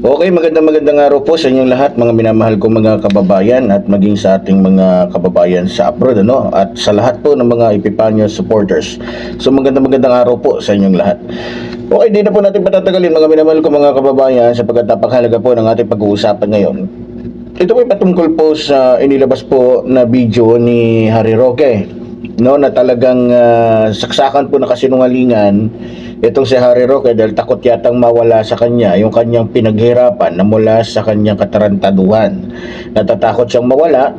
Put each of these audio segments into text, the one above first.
Okay, magandang magandang araw po sa inyong lahat mga minamahal kong mga kababayan at maging sa ating mga kababayan sa abroad ano at sa lahat po ng mga Epipanyo supporters. So magandang magandang araw po sa inyong lahat. Okay, di na po natin patatagalin mga minamahal kong mga kababayan sapagkat napakahalaga po ng ating pag-uusapan ngayon. Ito po patungkol po sa inilabas po na video ni Harry Roque no na talagang ah, saksakan po na kasinungalingan itong si Harry Roque dahil takot yatang mawala sa kanya yung kanyang pinaghirapan na mula sa kanyang katarantaduhan. Natatakot siyang mawala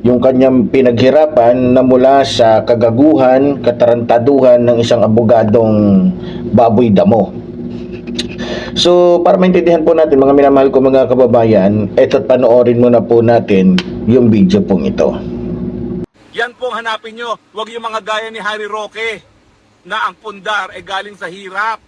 yung kanyang pinaghirapan na mula sa kagaguhan, katarantaduhan ng isang abogadong baboy damo. So, para maintindihan po natin mga minamahal ko mga kababayan, eto't panoorin muna po natin yung video pong ito. Yan po ang hanapin nyo. Huwag yung mga gaya ni Harry Roque na ang pundar ay galing sa hirap.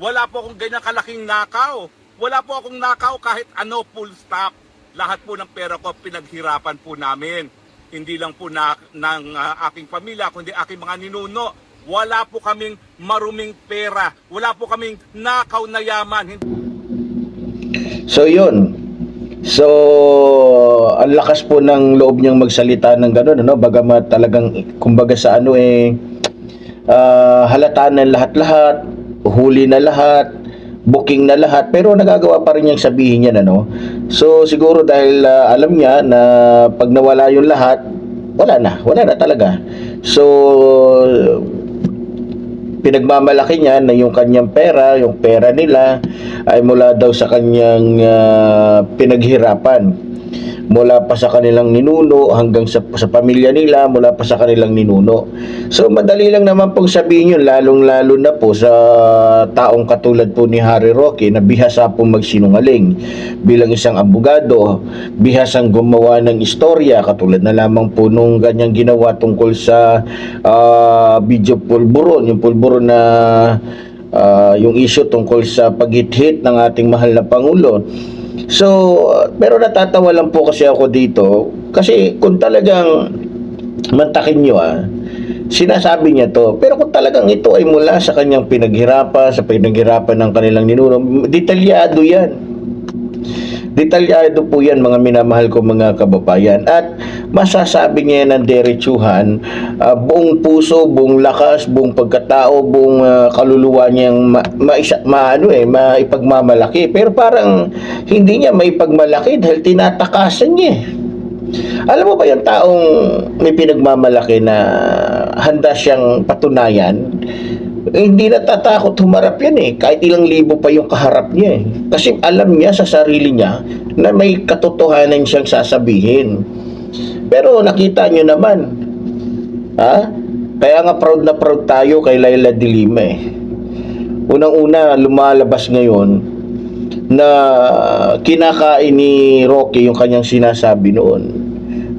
Wala po akong ganyan kalaking nakaw. Wala po akong nakaw kahit ano full stop. Lahat po ng pera ko pinaghirapan po namin. Hindi lang po na, ng ah, aking pamilya, kundi aking mga ninuno. Wala po kaming maruming pera. Wala po kaming nakaw na yaman. So, yun. So, ang lakas po ng loob niyang magsalita ng gano'n, ano? Bagamat talagang, kumbaga sa ano eh, ah, halata na lahat-lahat, huli na lahat, booking na lahat, pero nagagawa pa rin niyang sabihin yan, ano? So, siguro dahil ah, alam niya na pag nawala yung lahat, wala na, wala na talaga. So, pinagmamalaki niya na yung kanyang pera, yung pera nila ay mula daw sa kanyang ah, pinaghirapan. Mula pa sa kanilang ninuno hanggang sa, sa pamilya nila, mula pa sa kanilang ninuno. So madali lang naman pong sabihin yun, lalong-lalo na po sa taong katulad po ni Harry Roque na bihasa pong magsinungaling. Bilang isang abogado, bihasang gumawa ng istorya, katulad na lamang po nung ganyang ginawa tungkol sa ah, video pulburon, yung pulburon na ah, yung issue tungkol sa paghit-hit ng ating mahal na Pangulo. So, pero natatawa lang po kasi ako dito kasi kung talagang mantakin nyo ah, sinasabi niya to. Pero kung talagang ito ay mula sa kanyang pinaghirapan, sa pinaghirapan ng kanilang ninuno, detalyado yan. Detalyado po yan mga minamahal ko mga kababayan at masasabi niya ng derechuhan ah, buong puso, buong lakas, buong pagkatao, buong ah, kaluluwa niyang ma, maisa, maano eh, maipagmamalaki pero parang hindi niya maipagmalaki dahil tinatakasan niya eh. Alam mo ba yung taong may pinagmamalaki na handa siyang patunayan? Eh, hindi natatakot humarap yan eh. Kahit ilang libo pa yung kaharap niya eh. Kasi alam niya sa sarili niya na may katotohanan siyang sasabihin. Pero nakita niyo naman, ha? Kaya nga proud na proud tayo kay Laila de eh. Unang-una, lumalabas ngayon na kinakain ni Rocky yung kanyang sinasabi noon.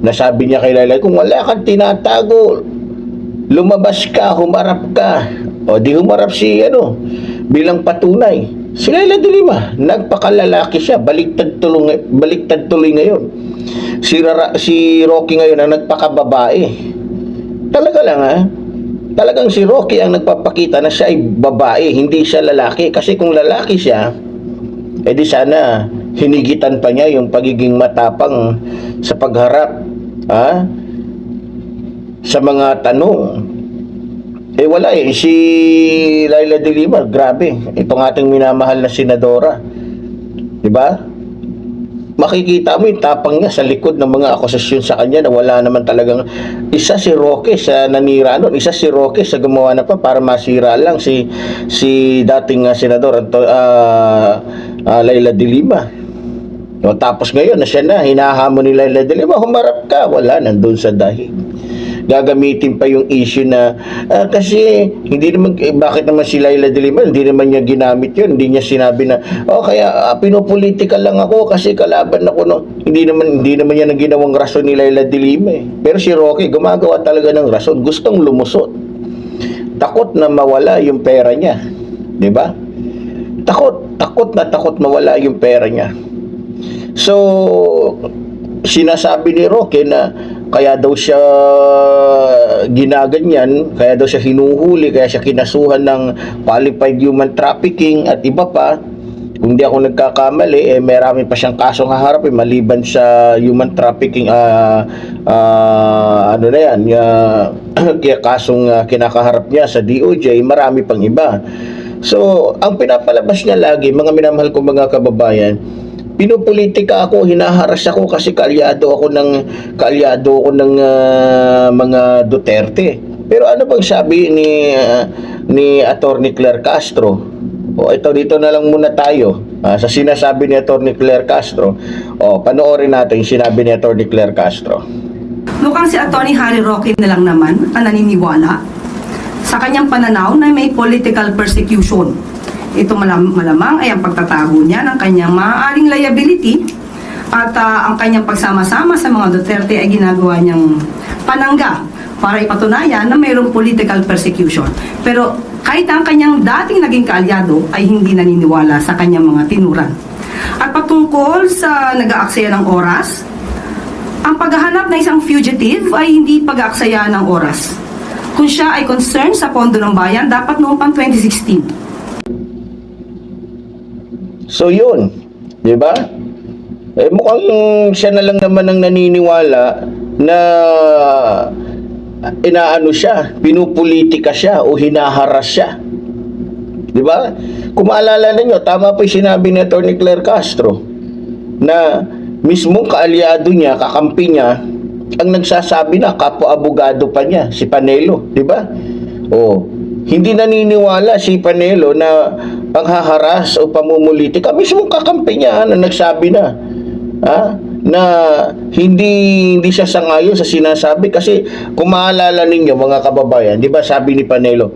Nasabi niya kay Laila, kung wala kang tinatago, lumabas ka, humarap ka. O di humarap si ano, bilang patunay. Si Laila de Lima, nagpakalalaki siya, baliktad tuloy, baliktad tuloy ngayon. Si, Rara, si Rocky ngayon ang nagpakababae. Talaga lang ha. Talagang si Rocky ang nagpapakita na siya ay babae, hindi siya lalaki. Kasi kung lalaki siya, eh di sana hinigitan pa niya yung pagiging matapang sa pagharap ha? sa mga tanong. Eh wala eh, si Laila de Lima, grabe. Itong ating minamahal na senadora. 'Di ba? Makikita mo yung tapang niya sa likod ng mga akusasyon sa kanya na wala naman talagang isa si Roque sa nanira noon, isa si Roque sa gumawa na pa para masira lang si si dating uh, senador Anto, ah, ah, Laila de Lima. No, tapos ngayon na siya na, hinahamon ni Laila de Lima, humarap ka, wala, nandun sa dahig. Gagamitin pa yung issue na, ah, kasi hindi naman, eh, bakit naman si Laila de Lima, hindi naman niya ginamit yun, hindi niya sinabi na, oh kaya ah, pinopolitika lang ako kasi kalaban ako, no. Hindi naman, hindi naman yan ang ginawang rason ni Laila de Lima eh. Pero si Rocky, gumagawa talaga ng rason, gustong lumusot. Takot na mawala yung pera niya. Di ba? Takot, takot na takot mawala yung pera niya. So, sinasabi ni Roque na kaya daw siya ginaganyan, kaya daw siya hinuhuli, kaya siya kinasuhan ng qualified human trafficking at iba pa, kung di ako nagkakamali, eh, marami pa siyang kasong haharapin maliban sa human trafficking, ah, ah, ano na yan, uh, kaya kasong ah, kinakaharap niya sa DOJ, marami pang iba. So, ang pinapalabas niya lagi, mga minamahal ko mga kababayan, pinupolitika ako, hinaharas ako kasi kaalyado ako ng kaalyado ako ng ah, mga Duterte. Pero ano bang sabi ni ah, ni Attorney Claire Castro? O ito dito na lang muna tayo ah, sa sinasabi ni Attorney Claire Castro. O panoorin natin sinabi ni Attorney Claire Castro. Mukhang si Attorney Harry Roque na lang naman ang naniniwala sa kanyang pananaw na may political persecution. Ito malam- malamang ay ang pagtatago niya ng kanyang maaaring liability at ah, ang kanyang pagsama-sama sa mga Duterte ay ginagawa niyang panangga para ipatunayan na mayroong political persecution. Pero kahit ang kanyang dating naging kaalyado ay hindi naniniwala sa kanyang mga tinuran. At patungkol sa nag-aaksaya ng oras, ang paghahanap ng isang fugitive ay hindi pag-aaksaya ng oras. Kung siya ay concerned sa pondo ng bayan, dapat noong pang 2016. So yun, 'di ba? Eh mukhang siya na lang naman ang naniniwala na inaano siya, pinupolitika siya o hinaharas siya. 'Di ba? Kung maalala ninyo, tama po 'yung sinabi ni Attorney Claire Castro na mismong kaalyado niya, kakampi niya, ang nagsasabi na kapwa abogado pa niya, si Panelo, 'di ba? Oh, hindi naniniwala si Panelo na ang haharas o pamumulitika, mismong kakampi niya na nagsabi na ha? na hindi hindi siya sangayon sa sinasabi kasi kung maalala ninyo mga kababayan, 'di ba sabi ni Panelo,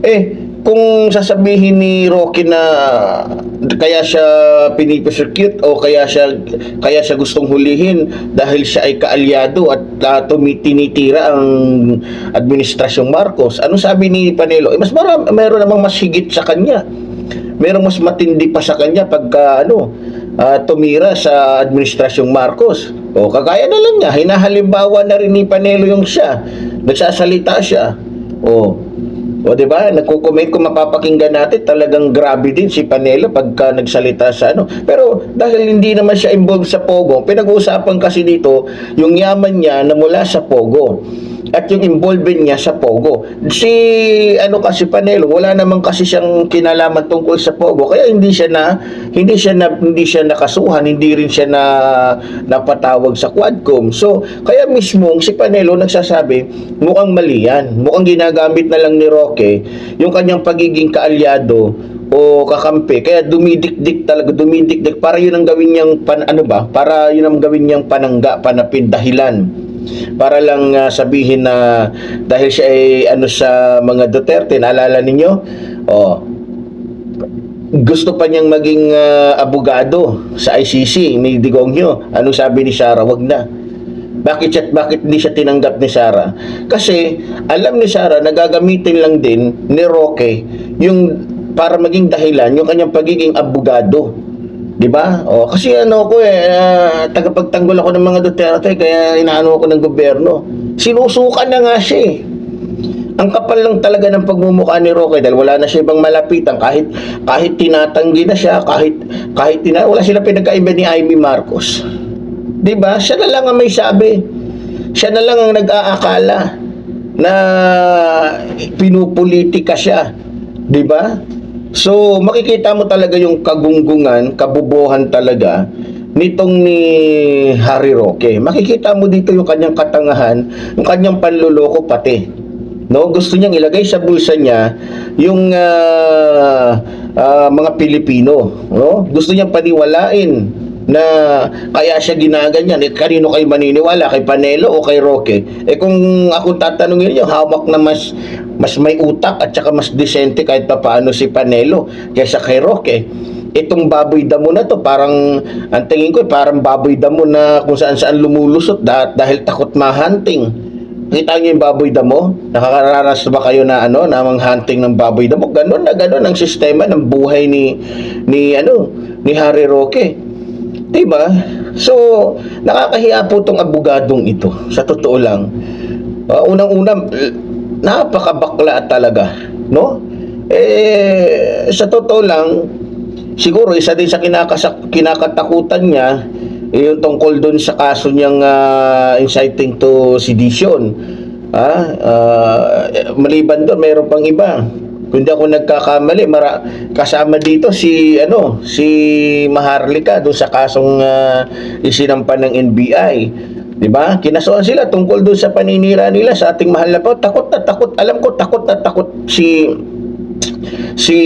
eh kung sasabihin ni Rocky na kaya siya pinipersecute o kaya siya kaya siya gustong hulihin dahil siya ay kaalyado at uh, tumitinitira ang administrasyong Marcos. Ano sabi ni Panelo? Eh, mas marami, mayroon namang mas higit sa kanya. Merong mas matindi pa sa kanya pagka ano, ah, tumira sa administrasyong Marcos. O kagaya na lang niya, hinahalimbawa na rin ni Panelo yung siya. Nagsasalita siya. O, o di ba? Nagko-comment kung mapapakinggan natin, talagang grabe din si Panelo pagka nagsalita sa ano. Pero dahil hindi naman siya involved sa Pogo, pinag-uusapan kasi dito yung yaman niya na mula sa Pogo at yung involvement niya sa Pogo. Si ano kasi Panelo, wala naman kasi siyang kinalaman tungkol sa Pogo, kaya hindi siya na hindi siya na hindi siya nakasuhan, hindi rin siya na napatawag sa Quadcom. So, kaya mismo si Panelo nagsasabi, mukhang mali yan. Mukhang ginagamit na lang ni Roque yung kanyang pagiging kaalyado o kakampi kaya dumidikdik talaga dumidikdik para yun ang gawin niyang pan, ano ba para yun ang gawin niyang panangga panapid dahilan para lang ah, sabihin na dahil siya ay ano sa mga Duterte naalala ninyo? Oh. Gusto pa niyang maging ah, abogado sa ICC ni Digongyo ano sabi ni Sara? Wag na. Bakit siya, bakit hindi siya tinanggap ni Sara? Kasi alam ni Sara na gagamitin lang din ni Roque yung para maging dahilan yung kanyang pagiging abogado. 'Di ba? O kasi ano ko eh uh, tagapagtanggol ako ng mga Duterte kaya inaano ako ng gobyerno. Sinusukan na nga siya eh. Ang kapal lang talaga ng pagmumukha ni Roque dahil wala na siya ibang malapitan kahit kahit tinatanggi na siya kahit kahit tina wala sila pinagkaiba ni Amy Marcos. 'Di ba? Siya na lang ang may sabi. Siya na lang ang nag-aakala na pinupolitika siya. 'Di ba? So, makikita mo talaga yung kagunggungan, kabubuhan talaga nitong ni Harry Roque. Makikita mo dito yung kanyang katangahan, yung kanyang panluloko pati. No, gusto niyang ilagay sa bulsa niya yung ah, ah, mga Pilipino, no? Gusto niyang paniwalain na kaya siya ginaganyan. Eh, kanino kayo maniniwala? Kay Panelo o kay Roque? Eh kung ako tatanungin niyo, hawak na mas mas may utak at saka mas desente kahit pa paano si Panelo kaysa kay Roque. Itong baboy damo na to, parang, ang tingin ko, parang baboy damo na kung saan saan lumulusot dah- dahil takot ma-hunting. Kita niyo yung baboy damo? Nakakaranas ba kayo na ano, na mga hunting ng baboy damo? Ganon na ganon ang sistema ng buhay ni ni ano, ni Harry Roque. 'Di ba? So, nakakahiya po tong abogadong ito. Sa totoo lang. Ah, unang-una, napakabakla talaga, no? Eh, sa totoo lang, siguro isa din sa kinakasak, kinakatakutan niya eh, yung tungkol dun sa kaso niyang ah, inciting to sedition. Ah, ah, maliban doon, mayroon pang iba. Kung di ako nagkakamali, mara, kasama dito si ano, si Maharlika doon sa kasong ah, isinampan ng NBI. 'Di ba? Kinasuhan sila tungkol doon sa paninira nila sa ating mahal na po. Takot na takot. Alam ko takot na takot si si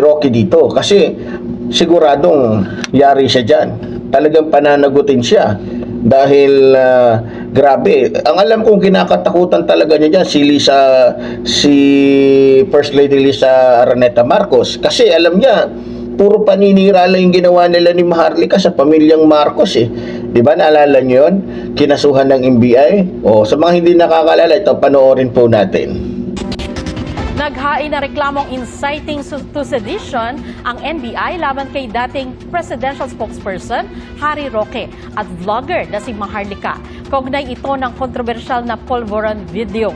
Rocky dito kasi siguradong yari siya diyan. Talagang pananagutin siya dahil ah, grabe. Ang alam kong kinakatakutan talaga niya diyan si Lisa si First Lady Lisa Araneta Marcos kasi alam niya puro paninira lang yung ginawa nila ni Maharlika sa pamilyang Marcos eh. 'Di ba naalala niyo 'yon? Kinasuhan ng NBI. O sa mga hindi nakakalala ito panoorin po natin. Naghain na reklamong inciting to sedition ang NBI laban kay dating presidential spokesperson Harry Roque at vlogger na si Maharlika. Kaugnay ito ng kontrobersyal na Polvoron video.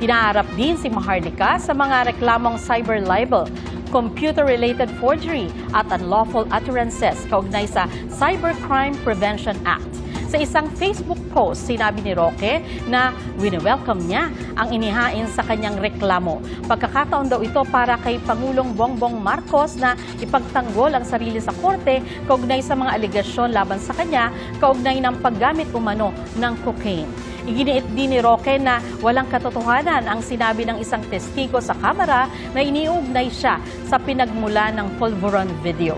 Pinaharap din si Maharlika sa mga reklamong cyber libel, computer-related forgery at unlawful utterances kaugnay sa Cybercrime Prevention Act. Sa isang Facebook post, sinabi ni Roque na wini-welcome niya ang inihain sa kanyang reklamo. Pagkakataon daw ito para kay Pangulong Bongbong Marcos na ipagtanggol ang sarili sa korte kaugnay sa mga alegasyon laban sa kanya kaugnay ng paggamit umano ng cocaine. Iginiit din ni Roque na walang katotohanan ang sinabi ng isang testigo sa kamera na iniugnay siya sa pinagmula ng Polvoron video.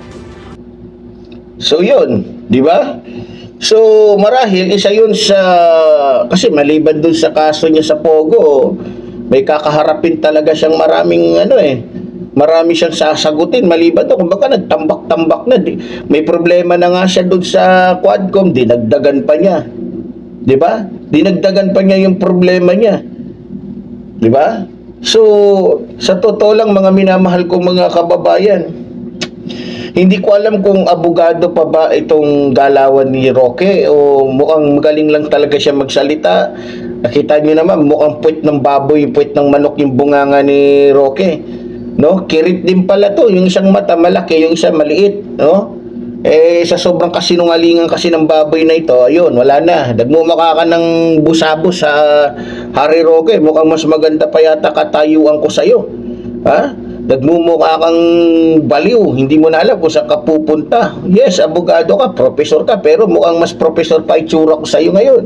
So yun, di ba? So marahil isa yun sa kasi maliban dun sa kaso niya sa Pogo, may kakaharapin talaga siyang maraming ano eh. Marami siyang sasagutin maliban doon. Kumbaga nagtambak-tambak na. Di. May problema na nga siya doon sa Quadcom. Dinagdagan pa niya. Di ba? Dinagdagan pa niya yung problema niya. Di ba? So, sa totoo lang mga minamahal kong mga kababayan, hindi ko alam kung abogado pa ba itong galawan ni Roque o mukhang magaling lang talaga siya magsalita. Nakita niyo naman, mukhang puwit ng baboy, puwit ng manok yung bunganga ni Roque. No? Kirit din pala to. Yung isang mata malaki, yung isa maliit. No? Eh, sa sobrang kasinungalingan kasi ng baboy na ito, ayun, wala na. Nagmumaka ka ng busabo sa Harry Roque. Mukhang mas maganda pa yata katayuan ko sa'yo. Ha? Nagmumukha kang baliw. Hindi mo na alam kung saan ka pupunta. Yes, abogado ka, professor ka, pero mukhang mas professor pa itsura ko sa'yo ngayon.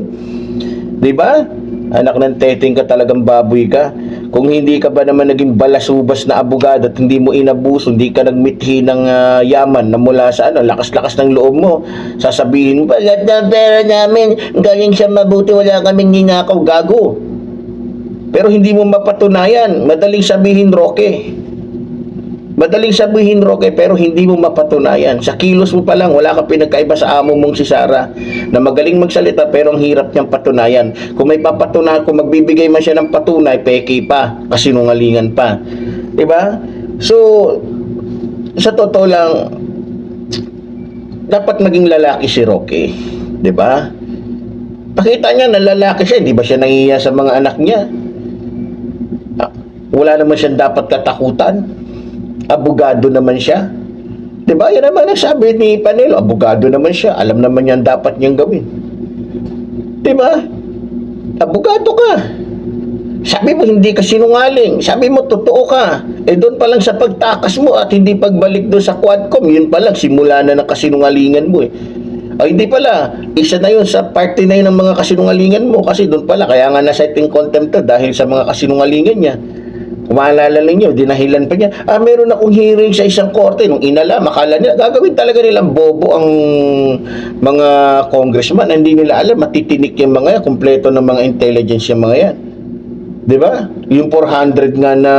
Ba? Anak ng teteng ka talagang baboy ka. Kung hindi ka ba naman naging balasubas na abogado at hindi mo inabuso, hindi ka nagmithi ng ah, yaman na mula sa ano, lakas-lakas ng loob mo, sasabihin mo, lahat ng pera namin, galing siya mabuti, wala kaming ninakaw, gago. Pero hindi mo mapatunayan, madaling sabihin, Roque. Madaling sabihin, Roque, pero hindi mo mapatunayan. Sa kilos mo pa lang, wala ka pinagkaiba sa amo mong si Sarah na magaling magsalita pero ang hirap niyang patunayan. Kung may papatunayan, kung magbibigay man siya ng patunay, peki pa, kasinungalingan pa. ba? So, sa totoo lang, dapat maging lalaki si Roque. ba? Pakita niya na lalaki siya, hindi ba siya nangiya sa mga anak niya? Ah, Wala naman siyang dapat katakutan abogado naman siya. 'Di ba? Yan naman ang sabi ni Panelo, abogado naman siya. Alam naman yan dapat niyang gawin. 'Di ba? Abogado ka. Sabi mo hindi ka sinungaling. Sabi mo totoo ka. Eh doon pa lang sa pagtakas mo at hindi pagbalik doon sa Quadcom, yun pa lang simula na ng kasinungalingan mo eh. Ay hindi pala, isa na yun sa party na yun ng mga kasinungalingan mo kasi doon pala, kaya nga na-setting contempt to dahil sa mga kasinungalingan niya. Maalala ninyo, dinahilan pa niya, ah, meron akong hearing sa isang korte. Nung inala, makala nila, gagawin talaga nilang bobo ang mga congressman. Hindi nila alam, matitinik yung mga yan, kumpleto ng mga intelligence yung mga yan. Di ba? Yung 400 nga na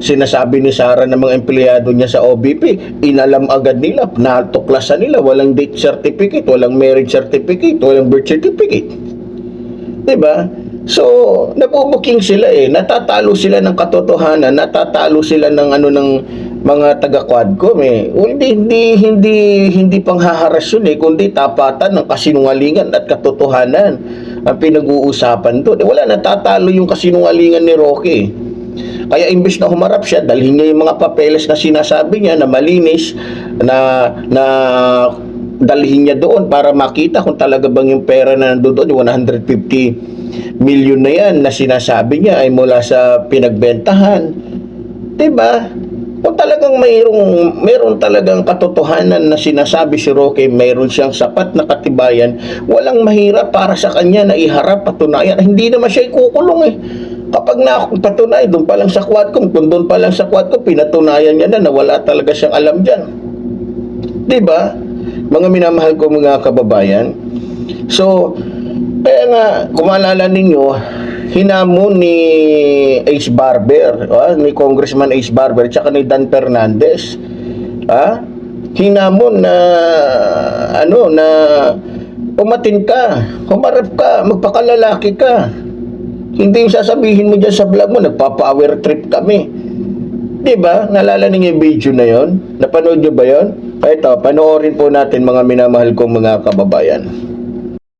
sinasabi ni Sara ng mga empleyado niya sa OBP, inalam agad nila, natuklasan nila, walang date certificate, walang marriage certificate, walang birth certificate. 'Di ba? So, nabubuking sila eh. Natatalo sila ng katotohanan, natatalo sila ng ano ng mga taga Quadcom eh. Hindi hindi hindi hindi panghaharas yun eh, kundi tapatan ng kasinungalingan at katotohanan ang pinag-uusapan doon. Eh, wala natatalo yung kasinungalingan ni Rocky. Kaya imbes na humarap siya, dalhin niya yung mga papeles na sinasabi niya na malinis, na, na dalhin niya doon para makita kung talaga bang yung pera na nandoon, yung 150 million na yan na sinasabi niya ay mula sa pinagbentahan. 'Di ba? Kung talagang mayroong meron talagang katotohanan na sinasabi si Roque, mayroon siyang sapat na katibayan, walang mahirap para sa kanya na iharap patunayan. Hindi naman siya ikukulong eh. Kapag na patunay, doon pa lang sa Quadcom, kung doon pa lang sa Quadcom, pinatunayan niya na na wala talaga siyang alam dyan. ba? Mga minamahal ko mga kababayan. So, kaya nga, kung ninyo, hinamon ni Ace Barber, ah, ni Congressman Ace Barber, tsaka ni Dan Fernandez, ah, hinamon na, ano, na umatin ka, humarap ka, magpakalalaki ka. Hindi yung sasabihin mo dyan sa vlog mo, nagpa-power trip kami. Di ba? Nalala niyo yung video na yon? Napanood niyo ba yon? Ito, panoorin po natin mga minamahal kong mga kababayan.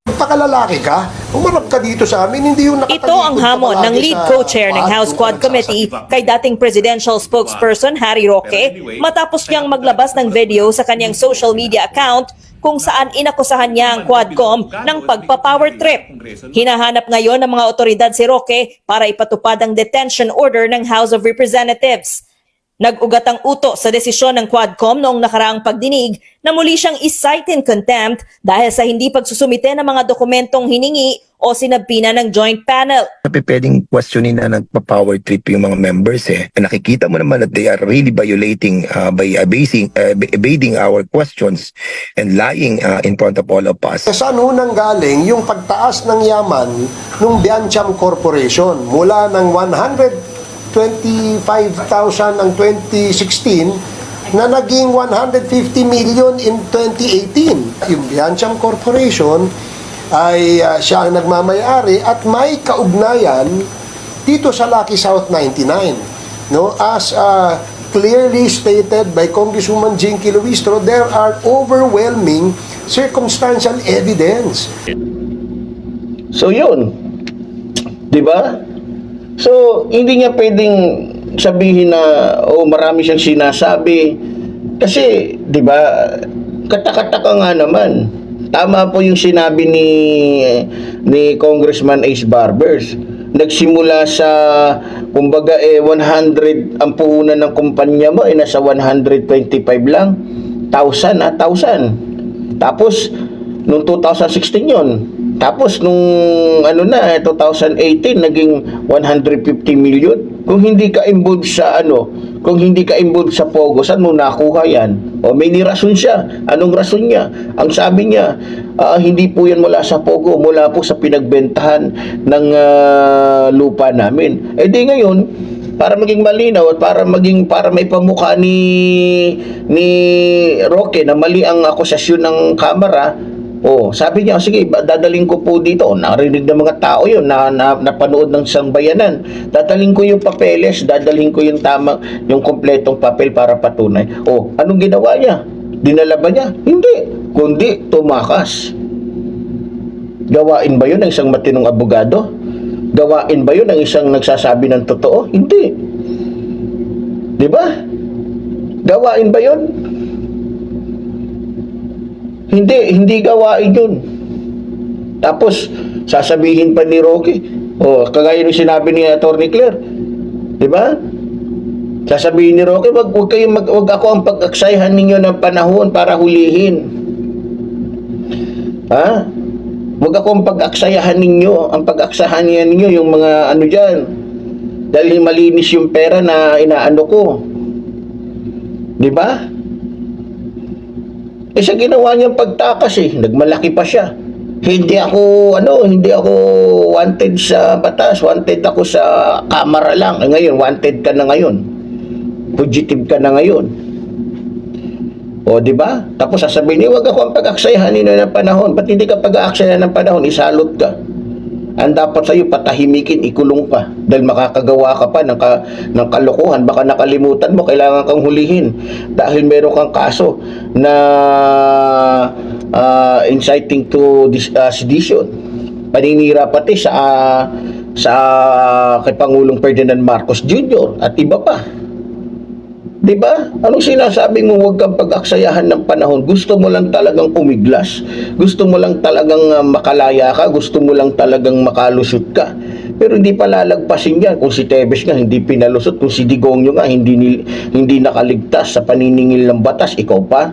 Pagkakalalaki ka, umarap ka dito sa amin, hindi yung nakatalikod Ito ang hamon ng lead co-chair ng House Quad Committee kay dating presidential spokesperson Harry Roque matapos niyang maglabas ng video sa kanyang social media account kung saan inakusahan niya ang Quadcom ng pagpa-power trip. Hinahanap ngayon ng mga otoridad si Roque para ipatupad ang detention order ng House of Representatives. Nag-ugat ang uto sa desisyon ng Quadcom noong nakaraang pagdinig na muli siyang is-cite in contempt dahil sa hindi pagsusumite ng mga dokumentong hiningi o sinabina ng joint panel. Pwedeng questionin na nagpa-power trip yung mga members eh. And nakikita mo naman that they are really violating uh, by abasing, uh, evading our questions and lying uh, in front of all of us. Saan ho nang galing yung pagtaas ng yaman ng Biancham Corporation mula ng 125,000 ng 2016 na naging 150 million in 2018. Yung Biancham Corporation ay ah, siya ang nagmamayari at may kaugnayan dito sa Lucky South 99. No, as ah, clearly stated by Congresswoman Jinky Luistro, there are overwhelming circumstantial evidence So yun. 'Di ba? So hindi niya pwedeng sabihin na oh marami siyang sinasabi kasi 'di ba katakataka nga naman. Tama po yung sinabi ni ni Congressman Ace Barbers. Nagsimula sa kumbaga eh 100 ang puhunan ng kumpanya mo eh nasa 125 lang. 1,000 ah, 1,000. Tapos nung 2016 yon tapos nung ano na, eh, 2018 naging 150 million. Kung hindi ka involved sa ano, kung hindi ka involved sa Pogo, saan mo nakuha yan? O may nirason siya. Anong rason niya? Ang sabi niya, ah, hindi po yan mula sa Pogo, mula po sa pinagbentahan ng ah, lupa namin. Eh di ngayon, para maging malinaw at para maging para may pamukha ni ni Roque na mali ang akusasyon ng kamera Oh, sabi niya, sige, dadaling ko po dito. Narinig ng mga tao yun, na, na, napanood ng isang bayanan. Dadaling ko yung papeles, dadaling ko yung tama, yung kompletong papel para patunay. Oh, anong ginawa niya? Dinala ba niya? Hindi. Kundi tumakas. Gawain ba yun ng isang matinong abogado? Gawain ba yun ng isang nagsasabi ng totoo? Hindi. Di ba? Gawain ba yun? Hindi, hindi gawain yun. Tapos, sasabihin pa ni Rocky, o, kagaya ng sinabi ni Atty. Claire, di ba? Sasabihin ni Rocky, wag, wag, kayo mag, wag ako ang pag-aksayhan ninyo ng panahon para hulihin. Ha? Wag ako ang pag-aksayahan ninyo, ang pag-aksahan ninyo yung mga ano dyan. Dahil malinis yung pera na inaano ko. Di ba? Eh sa ginawa niyang pagtakas eh, nagmalaki pa siya. Hindi ako, ano, hindi ako wanted sa batas, wanted ako sa kamera lang. Eh, ngayon, wanted ka na ngayon. Fugitive ka na ngayon. O, di ba? Tapos sasabihin niya, wag ako ang pag-aksayahan ninyo ng panahon. Ba't hindi ka pag-aaksayahan ng panahon? Isalot ka. Ang dapat sa'yo, patahimikin, ikulong ka. Dahil makakagawa ka pa ng, ka, ng kalokohan. Baka nakalimutan mo, kailangan kang hulihin. Dahil meron kang kaso na ah, inciting to dis, ah, sedition. Paninira pati sa ah, sa kay Pangulong Ferdinand Marcos Jr. at iba pa. 'Di ba? Anong sinasabi mo huwag kang pag-aksayahan ng panahon? Gusto mo lang talagang umiglas. Gusto mo lang talagang ah, makalaya ka, gusto mo lang talagang makalusot ka. Pero hindi pa lalagpasin yan. Kung si Tebes nga hindi pinalusot, kung si Digongyo nga hindi hindi nakaligtas sa paniningil ng batas, ikaw pa.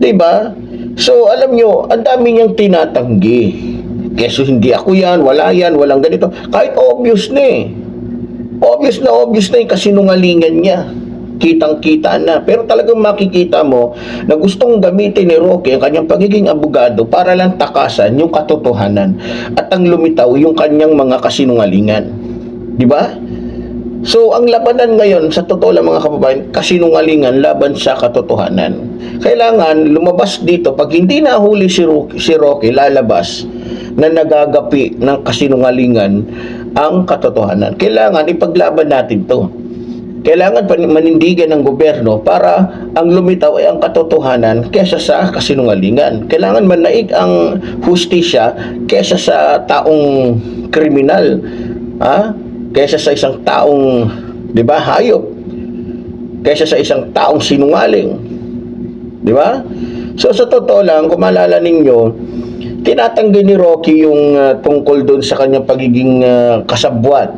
'Di ba? So, alam nyo, ang dami niyang tinatanggi. Keso hindi ako yan, wala yan, walang ganito. Kahit obvious na eh. Obvious na obvious na yung kasinungalingan niya. Kitang-kita na. Pero talagang makikita mo na gustong gamitin ni Roque ang kanyang pagiging abogado para lang takasan yung katotohanan at ang lumitaw yung kanyang mga kasinungalingan. Di ba? So, ang labanan ngayon, sa totoo lang mga kababayan, kasinungalingan laban sa katotohanan. Kailangan lumabas dito, pag hindi nahuli si Rocky, si Rocky lalabas na nagagapi ng kasinungalingan ang katotohanan. Kailangan ipaglaban natin to. Kailangan manindigan ng gobyerno para ang lumitaw ay ang katotohanan kesa sa kasinungalingan. Kailangan manaig ang hustisya kesa sa taong kriminal. Ha? Kesa sa isang taong, 'di ba, hayop. Kesa sa isang taong sinungaling. 'Di ba? So sa totoo lang, kung maalala ninyo, tinatanggi ni Rocky yung ah, tungkol doon sa kanyang pagiging ah, kasabwat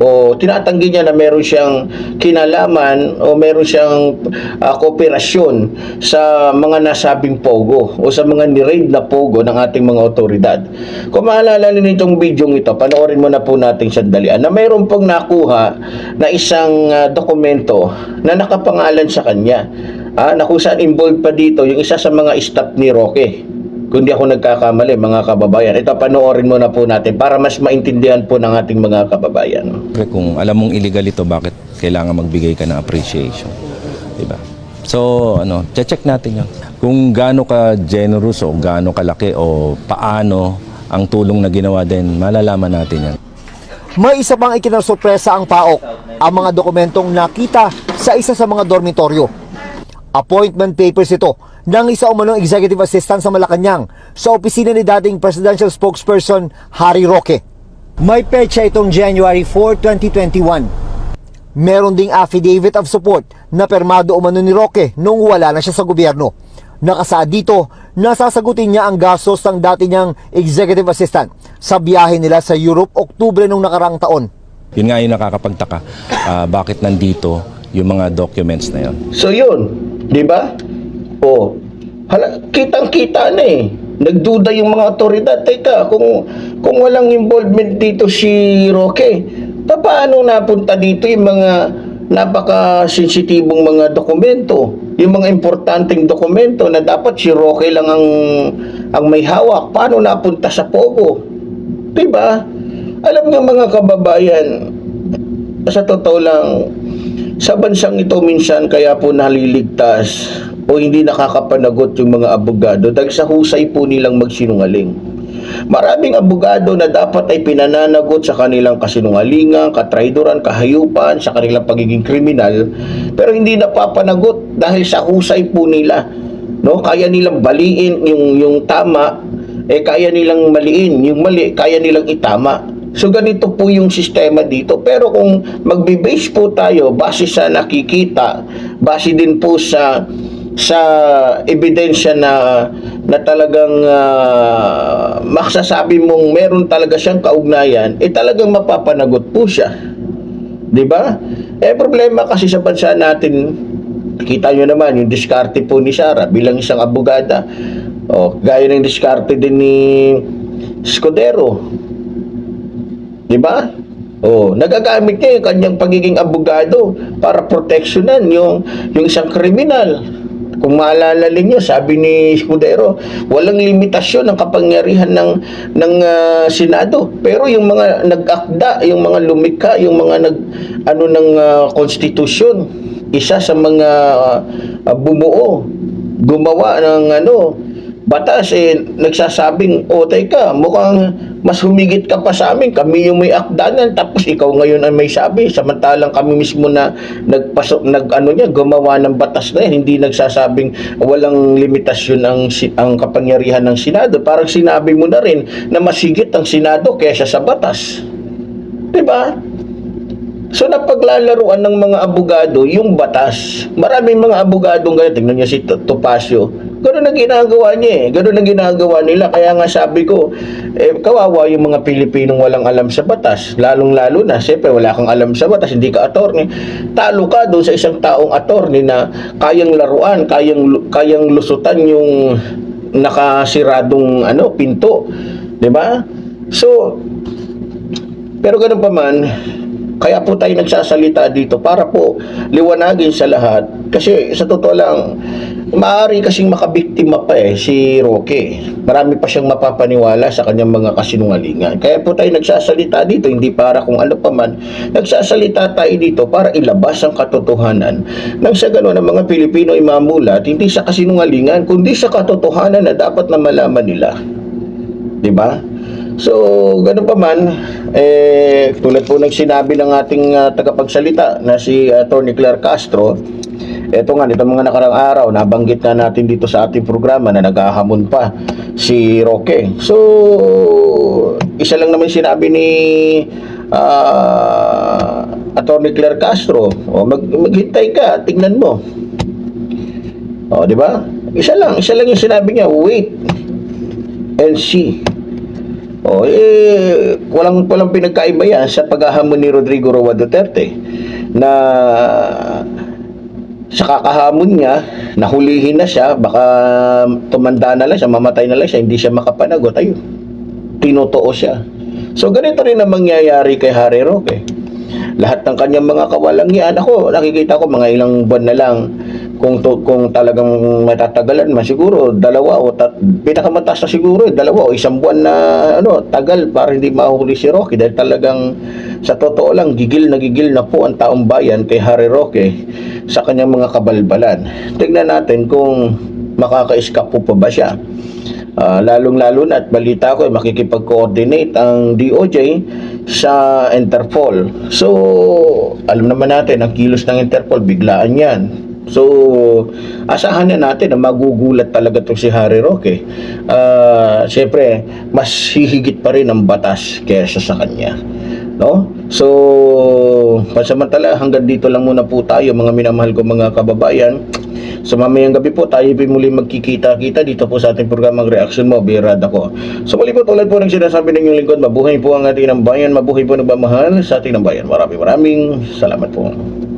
o tinatanggi niya na meron siyang kinalaman o meron siyang ah, kooperasyon sa mga nasabing pogo o sa mga ni-raid na pogo ng ating mga otoridad. Kung maalala ninyo itong video ito, panoorin mo na po natin sandalian na mayroon pong nakuha na isang ah, dokumento na nakapangalan sa kanya. Ah, na kung saan involved pa dito yung isa sa mga staff ni Roque. Kung di ako nagkakamali, mga kababayan. Ito, panoorin mo na po natin para mas maintindihan po ng ating mga kababayan. Siyempre, kung alam mong illegal ito, bakit kailangan magbigay ka ng appreciation? Diba? So, ano, check natin yun. Kung gaano ka generous o gaano kalaki o paano ang tulong na ginawa din, malalaman natin yan. May isa pang ikinasorpresa ang PAOK, ang mga dokumentong nakita sa isa sa mga dormitoryo. Appointment papers ito ng isa umanong executive assistant sa Malacanang sa opisina ni dating presidential spokesperson Harry Roque. May petsa itong January 4, 2021. Meron ding affidavit of support na permado umano ni Roque nung wala na siya sa gobyerno. Nakasaad dito, nasasagutin niya ang gastos ng dati niyang executive assistant sa biyahe nila sa Europe Oktubre nung nakaraang taon. Yun nga yung nakakapagtaka, ah, bakit nandito yung mga documents na yun. So yun, di ba? O, hala, kitang-kita na eh. Nagduda yung mga otoridad. Teka, kung, kung walang involvement dito si Roque, pa- paano napunta dito yung mga napaka-sensitibong mga dokumento? Yung mga importanteng dokumento na dapat si Roque lang ang, ang may hawak. Paano napunta sa Pogo? Di ba? Alam nga mga kababayan, sa totoo lang, sa bansang ito minsan kaya po naliligtas o hindi nakakapanagot yung mga abogado dahil sa husay po nilang magsinungaling. Maraming abogado na dapat ay pinananagot sa kanilang kasinungalingan, katraidoran, kahayupan, sa kanilang pagiging kriminal, pero hindi napapanagot dahil sa husay po nila. No, kaya nilang baliin yung yung tama, eh kaya nilang maliin, yung mali kaya nilang itama. So ganito po yung sistema dito. Pero kung magbe-base po tayo base sa nakikita, base din po sa sa ebidensya na na talagang ah, maksasabi mong meron talaga siyang kaugnayan, eh talagang mapapanagot po siya. 'Di ba? Eh problema kasi sa bansa natin, kita nyo naman yung diskarte po ni Sara bilang isang abogada. O, gaya ng diskarte din ni Scudero. 'Di ba? Oh, nagagamit niya yung kanyang pagiging abogado para proteksyonan yung yung isang kriminal. Kung maalala ninyo, sabi ni Escudero, walang limitasyon ng kapangyarihan ng ng ah, Senado. Pero yung mga nag-akda, yung mga lumikha, yung mga nag ano ng konstitusyon, isa sa mga ah, bumuo, gumawa ng ano, batas eh nagsasabing, o teka, mukhang mas humigit ka pa sa amin. Kami yung may akdanan tapos ikaw ngayon ang may sabi. Samantalang kami mismo na nagpasok nag ano niya gumawa ng batas na yan, hindi nagsasabing walang limitasyon ang ang kapangyarihan ng Senado. Parang sinabi mo na rin na mas higit ang Senado kaysa sa batas. 'Di ba? So napaglalaruan ng mga abogado yung batas. Maraming mga abogadong ganyan. Tingnan niyo si Topacio. Ganun ang ginagawa niya eh. Ganun ang ginagawa nila. Kaya nga sabi ko, eh, kawawa yung mga Pilipinong walang alam sa batas. Lalong-lalo na, siyempre wala kang alam sa batas, hindi ka attorney. Talo ka doon sa isang taong attorney na kayang laruan, kayang, kayang lusutan yung nakasiradong ano, pinto. 'Di ba? So, pero ganun pa man, kaya po tayo nagsasalita dito para po liwanagin sa lahat. Kasi sa totoo lang, maaari kasing makabiktima pa eh si Roque. Marami pa siyang mapapaniwala sa kanyang mga kasinungalingan. Kaya po tayo nagsasalita dito, hindi para kung ano pa man. Nagsasalita tayo dito para ilabas ang katotohanan. Nang sa gano'n ang mga Pilipino ay mamulat, hindi sa kasinungalingan, kundi sa katotohanan na dapat na malaman nila. 'di ba? So, ganun pa man, eh, tulad po ng sinabi ng ating ah, tagapagsalita na si Attorney Claire Castro, eto nga, nito mga nakarang araw, nabanggit na natin dito sa ating programa na naghahamon pa si Roque. So, isa lang naman sinabi ni ah, Attorney Claire Castro, o mag, maghintay ka, tignan mo. O, di ba? Isa lang, isa lang yung sinabi niya, wait and see. O, eh, walang, walang pinagkaiba yan sa paghahamon ni Rodrigo Roa Duterte na sa kakahamon niya, nahulihin na siya, baka tumanda na lang siya, mamatay na lang siya, hindi siya makapanagot. Ayun, tinotoo siya. So, ganito rin ang mangyayari kay Harry Roque. Lahat ng kanyang mga kawalangian, ako, nakikita ko mga ilang buwan na lang kung to, kung talagang matatagalan man siguro dalawa o tat, pinakamataas na siguro eh, dalawa o isang buwan na ano tagal para hindi mahuli si Roque dahil talagang sa totoo lang gigil na gigil na po ang taong bayan kay Harry Roque sa kanyang mga kabalbalan tignan natin kung makaka-escape po pa ba siya Ah, lalong-lalo na at balita ko ay makikipag-coordinate ang DOJ sa Interpol. So, alam naman natin ang kilos ng Interpol biglaan 'yan. So, asahan na natin na magugulat talaga itong si Harry Roque. Ah, Siyempre, mas hihigit pa rin ang batas kaysa sa kanya. No? So, pansamantala, hanggang dito lang muna po tayo, mga minamahal ko mga kababayan. So mamayang gabi po tayo po muli magkikita-kita dito po sa ating programang Reaction Mo, Birad ako. So muli po tulad po ng sinasabi ng inyong lingkod, mabuhay po ang ating ng bayan, mabuhay po nagmamahal sa ating ng bayan. Maraming maraming salamat po.